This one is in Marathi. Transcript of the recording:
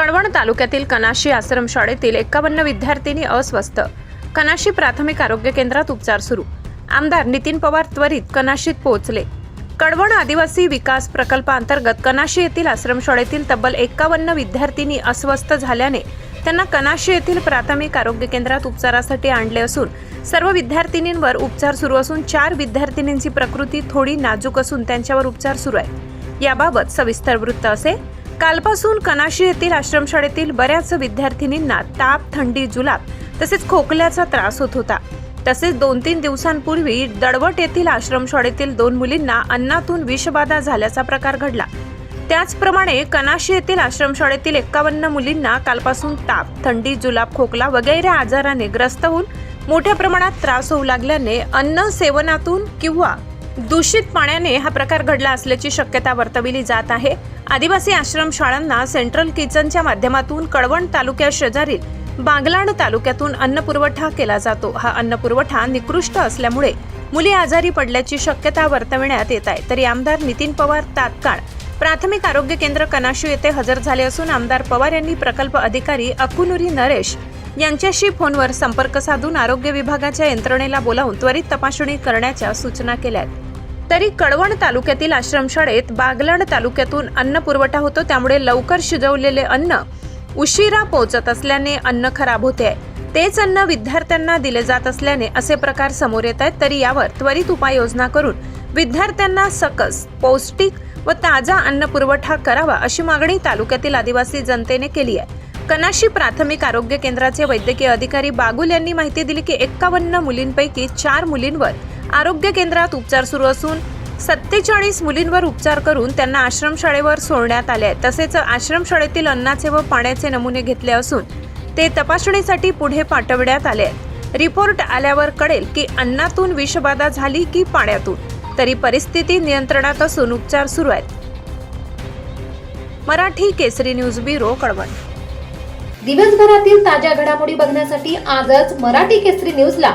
कळवण तालुक्यातील कनाशी आश्रमशाळेतील एकावन्न विद्यार्थिनी अस्वस्थ. कनाशी प्राथमिक आरोग्य केंद्रात उपचार सुरू. आमदार नितीन पवार त्वरित कनाशीत पोहोचले. कळवण आदिवासी विकास प्रकल्पांतर्गत कनाशी येथील आश्रमशाळेतील तब्बल एकावन्न विद्यार्थिनी अस्वस्थ झाल्याने त्यांना कनाशी येथील प्राथमिक आरोग्य केंद्रात उपचारासाठी आणले असून सर्व विद्यार्थिनींवर उपचार सुरू असून चार विद्यार्थिनींची प्रकृती थोडी नाजूक असून त्यांच्यावर उपचार सुरू आहे. याबाबत सविस्तर वृत्त असे कालपासून कनाशी येथील आश्रमशाळेतील बऱ्याच विद्यार्थिनींना ताप थंडी जुलाब तसेच खोकल्याचा त्रास होत होता. तसेच दोन तीन दिवसांपूर्वी दडवट येथील आश्रमशाळेतील दोन मुलींना अन्नातून विषबाधा झाल्याचा प्रकार घडला. त्याचप्रमाणे कनाशी येथील आश्रमशाळेतील एक्कावन्न मुलींना कालपासून ताप थंडी जुलाब खोकला वगैरे आजाराने ग्रस्त होऊन मोठ्या प्रमाणात त्रास होऊ लागल्याने अन्न सेवनातून किंवा दूषित पाण्याने हा प्रकार घडला असल्याची शक्यता वर्तविली जात आहे. आदिवासी आश्रमशाळांना सेंट्रल किचनच्या माध्यमातून कळवण तालुक्या शेजारील बागलाण तालुक्यातून अन्न पुरवठा केला जातो. हा अन्न पुरवठा निकृष्ट असल्यामुळे मुली आजारी पडल्याची शक्यता वर्तविण्यात येत आहे. तरी आमदार नितीन पवार तात्काळ प्राथमिक आरोग्य केंद्र कनाशू येथे हजर झाले असून आमदार पवार यांनी प्रकल्प अधिकारी अकुनुरी नरेश यांच्याशी फोनवर संपर्क साधून आरोग्य विभागाच्या यंत्रणेला बोलावून त्वरित तपासणी करण्याच्या सूचना केल्या आहेत तरी कळवण तालुक्यातील आश्रमशाळेत बागलाण तालुक्यातून अन्न पुरवठा होतो. त्यामुळे लवकर शिजवलेले अन्न उशिरा पोहोचत असल्याने अन्न खराब होते. आहे तेच अन्न विद्यार्थ्यांना दिले जात असल्याने असे प्रकार समोर येत आहेत. तरी यावर त्वरित उपाययोजना करून विद्यार्थ्यांना सकस पौष्टिक व ताजा अन्न पुरवठा करावा अशी मागणी तालुक्यातील आदिवासी जनतेने केली आहे. कनाशी प्राथमिक आरोग्य केंद्राचे वैद्यकीय अधिकारी बागुल यांनी माहिती दिली की एक्कावन्न मुलींपैकी चार मुलींवर आरोग्य केंद्रात उपचार सुरू असून सत्तेचाळीस मुलींवर उपचार करून त्यांना आश्रमशाळेवर सोडण्यात आले तसेच आश्रमशाळेतील अन्नाचे व पाण्याचे नमुने घेतले असून ते तपासणीसाठी पुढे पाठवण्यात आले आहेत. रिपोर्ट आल्यावर कळेल की अन्नातून विषबाधा झाली की पाण्यातून. तरी परिस्थिती नियंत्रणात असून उपचार सुरू आहेत. Marathi Kesari news bureau Kalwan. दिवसभरातील ताज्या घडामोडी बघण्यासाठी आजच मराठी केसरी न्यूजला